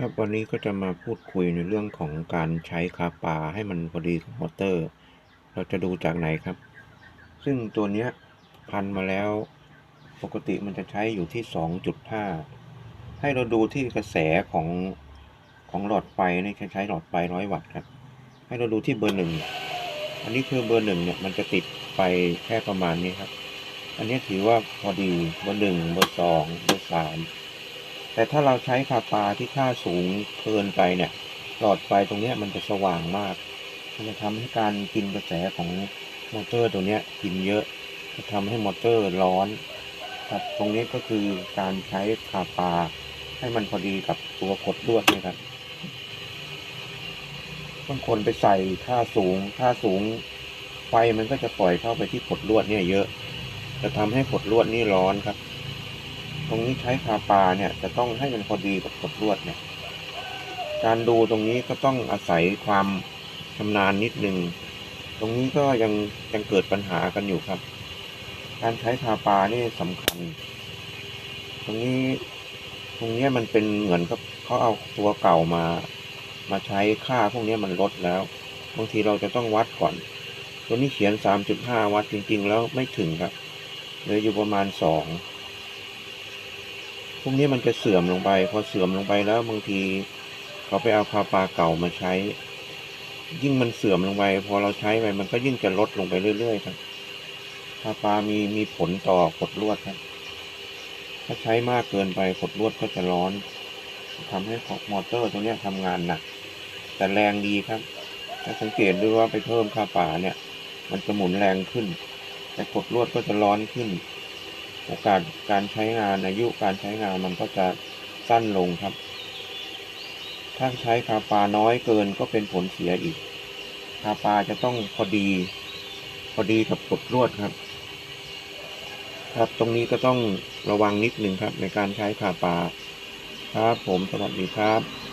ครับวันนี้ก็จะมาพูดคุยในเรื่องของการใช้คาปาให้มันพอดีกับมอเตอร์ เราจะดูจากไหนครับ ซึ่งตัวเนี้ยพันมาแล้วปกติมันจะใช้อยู่ที่ 2.5 ให้เราดูที่กระแสของของหลอดไฟนี่ใช้หลอดไฟร้อยวัตต์ครับ ให้เราดูที่เบอร์หนึ่งอันนี้คือเบอร์หนึ่งเนี่ยมันจะติดไฟแค่ประมาณนี้ครับ อันนี้ถือว่าพอดีเบอร์หนึ่งเบอร์สองเบอร์สาม แต่ถ้าเราใช้คาปาที่ค่าสูงเกินไปเนี่ย หลอดไฟตรงเนี้ยมันจะสว่างมาก มันจะทำให้การกินกระแสของมอเตอร์ตัวเนี้ยกินเยอะ จะทำให้มอเตอร์ร้อนครับตรงนี้ก็คือการใช้คาปาให้มันพอดีกับตัวกดลวดนี่ครับบางคนไปใส่ค่าสูง ค่าสูง ไฟมันก็จะปล่อยเข้าไปที่กดลวดเนี่ยเยอะ จะทำให้กดลวดนี่ร้อนครับ ตรงนี้ใช้คาปาเนี่ยจะต้องให้มันพอดีกับกดลวดเนี่ย การดูตรงนี้ก็ต้องอาศัยความชำนาญนิดนึง ตรงนี้ก็ยังยังเกิดปัญหากันอยู่ครับ การใช้คาปานี่สำคัญ ตรงนี้ตรงนี้มันเป็นเหมือนกับเขาเอาตัวเก่ามา มาใช้ค่าพวกนี้มันลดแล้ว บางทีเราจะต้องวัดก่อน ตัวนี้เขียน 3.5 วัตต์จริง ๆ แล้วไม่ถึงครับเลืออยู่ประมาณ 2 พวกนี้มันจะเสื่อมลงไป พอเสื่อมลงไปแล้วบางทีเขาไปเอาคาปาเก่ามาใช้ ยิ่งมันเสื่อมลงไป พอเราใช้ไปมันก็ยิ่งจะลดลงไปเรื่อยๆครับคาปามีมีผลต่อกดลวดครับ ถ้าใช้มากเกินไปกดลวดก็จะร้อนทำให้มอเตอร์ตัวนี้ยทำงานหนัก แต่แรงดีครับ ถ้าสังเกตดูว่าไปเพิ่มค่าป่าเนี่ย มันจะหมุนแรงขึ้น แต่กดลวดก็จะร้อนขึ้น โอกาสการใช้งานอายุการใช้งานมันก็จะสั้นลงครับ ถ้าใช้คาปาน้อยเกินก็เป็นผลเสียอีก คาปาจะต้องพอดี พอดีกับกดลวดครับ ครับตรงนี้ก็ต้องระวังนิดหนึ่งครับในการใช้คาปา ครับผมสวัสดีครับ